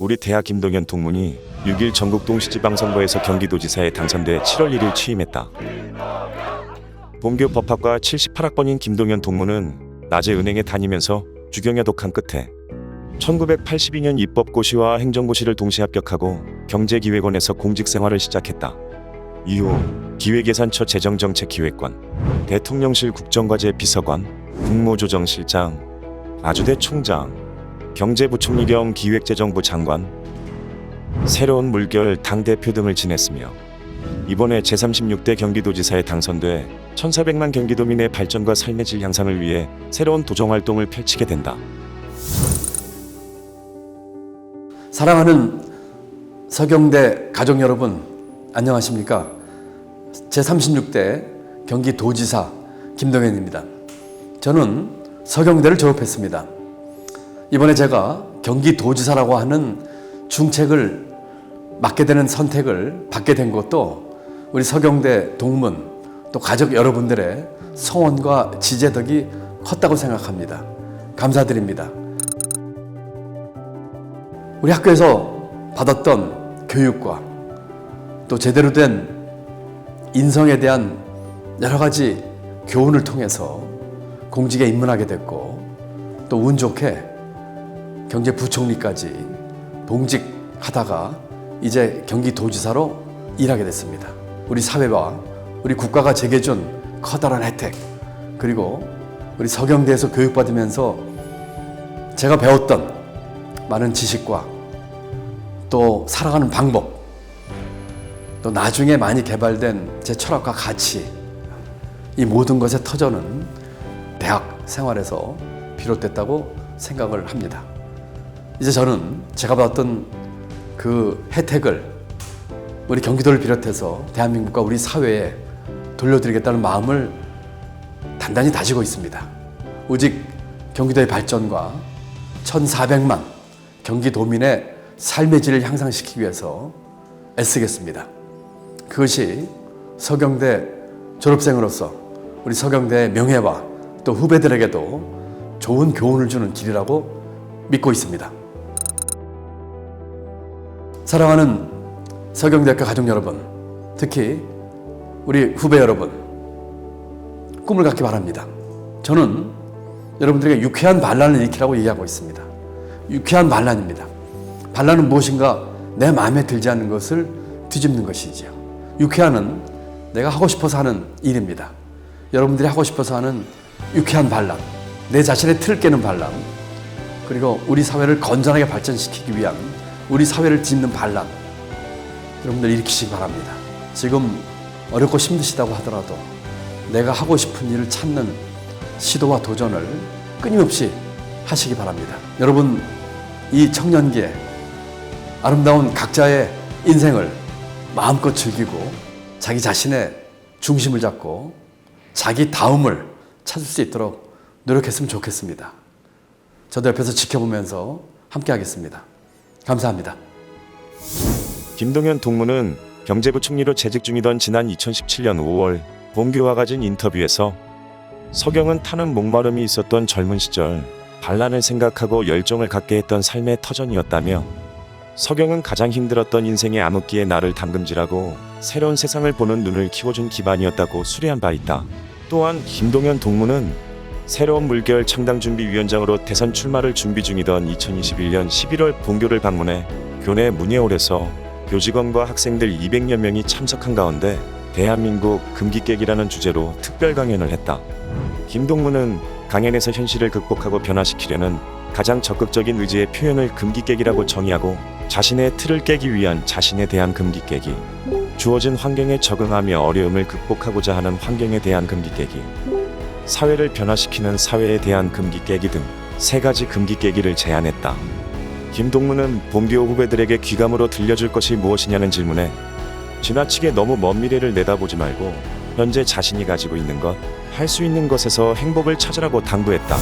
우리 대학 김동현 동문이 6일 전국 동 시지방선거에서 경기도지사에 당선돼 7월 1일 취임했다. 본교 법학과 78학번인 김동현 동문은 낮에 은행에 다니면서 주경야 독한 끝에 1982년 입법고시와 행정고시를 동시 합격하고 경제기획원에서 공직생활을 시작했다. 이후 기획예산처 재정정책기획관, 대통령실 국정과제 비서관, 국무조정실장, 아주대 총장, 경제부총리 겸 기획재정부 장관, 새로운 물결 당대표 등을 지냈으며 이번에 제36대 경기도지사에 당선돼 1,400만 경기도민의 발전과 삶의 질 향상을 위해 새로운 도정 활동을 펼치게 된다. 사랑하는 서경대 가족 여러분, 안녕하십니까? 제36대 경기도지사 김동현입니다. 저는 서경대를 졸업했습니다. 이번에 제가 경기도지사라고 하는 중책을 맡게 되는 선택을 받게 된 것도 우리 서경대 동문 또 가족 여러분들의 성원과 지재덕이 컸다고 생각합니다. 감사드립니다. 우리 학교에서 받았던 교육과 또 제대로 된 인성에 대한 여러 가지 교훈을 통해서 공직에 입문하게 됐고 또 운 좋게 경제부총리까지 봉직하다가 이제 경기도지사로 일하게 됐습니다. 우리 사회와 우리 국가가 제게 준 커다란 혜택 그리고 우리 서경대에서 교육받으면서 제가 배웠던 많은 지식과 또 살아가는 방법 또 나중에 많이 개발된 제 철학과 가치 이 모든 것의 터전은 생활에서 비롯됐다고 생각을 합니다. 이제 저는 제가 받았던 그 혜택을 우리 경기도를 비롯해서 대한민국과 우리 사회에 돌려드리겠다는 마음을 단단히 다지고 있습니다. 오직 경기도의 발전과 1,400만 경기도민의 삶의 질을 향상시키기 위해서 애쓰겠습니다. 그것이 서경대 졸업생으로서 우리 서경대의 명예와 또 후배들에게도 좋은 교훈을 주는 길이라고 믿고 있습니다. 사랑하는 서경대학교 가족 여러분, 특히 우리 후배 여러분, 꿈을 갖기 바랍니다. 저는 여러분들에게 유쾌한 반란을 일으키라고 얘기하고 있습니다. 유쾌한 반란입니다. 반란은 무엇인가 내 마음에 들지 않는 것을 뒤집는 것이지요. 유쾌한은 내가 하고 싶어서 하는 일입니다. 여러분들이 하고 싶어서 하는 유쾌한 반란, 내 자신의 틀을 깨는 반란, 그리고 우리 사회를 건전하게 발전시키기 위한 우리 사회를 짓는 반란, 여러분들 일으키시기 바랍니다. 지금 어렵고 힘드시다고 하더라도 내가 하고 싶은 일을 찾는 시도와 도전을 끊임없이 하시기 바랍니다. 여러분, 이 청년기에 아름다운 각자의 인생을 마음껏 즐기고 자기 자신의 중심을 잡고 자기 다움을 찾을 수 있도록 노력했으면 좋겠습니다. 저도 옆에서 지켜보면서 함께 하겠습니다. 감사합니다. 김동현 동무는 경제부 총리로 재직 중이던 지난 2017년 5월 본교와 가진 인터뷰에서 서경은 타는 목마름이 있었던 젊은 시절 반란을 생각하고 열정을 갖게 했던 삶의 터전이었다며 서경은 가장 힘들었던 인생의 암흑기에 나를 담금질하고 새로운 세상을 보는 눈을 키워준 기반이었다고 수리한 바 있다. 또한 김동현 동무는 새로운 물결 창당준비위원장으로 대선 출마를 준비 중이던 2021년 11월 본교를 방문해 교내 문예홀에서 교직원과 학생들 200여 명이 참석한 가운데 대한민국 금기 깨기라는 주제로 특별 강연을 했다. 김동무는 강연에서 현실을 극복하고 변화시키려는 가장 적극적인 의지의 표현을 금기 깨기라고 정의하고 자신의 틀을 깨기 위한 자신에 대한 금기 깨기, 주어진 환경에 적응하며 어려움을 극복하고자 하는 환경에 대한 금기 깨기, 사회를 변화시키는 사회에 대한 금기 깨기 등 세 가지 금기 깨기를 제안했다. 김동무는 본교 후배들에게 귀감으로 들려줄 것이 무엇이냐는 질문에 지나치게 너무 먼 미래를 내다보지 말고 현재 자신이 가지고 있는 것, 할 수 있는 것에서 행복을 찾으라고 당부했다.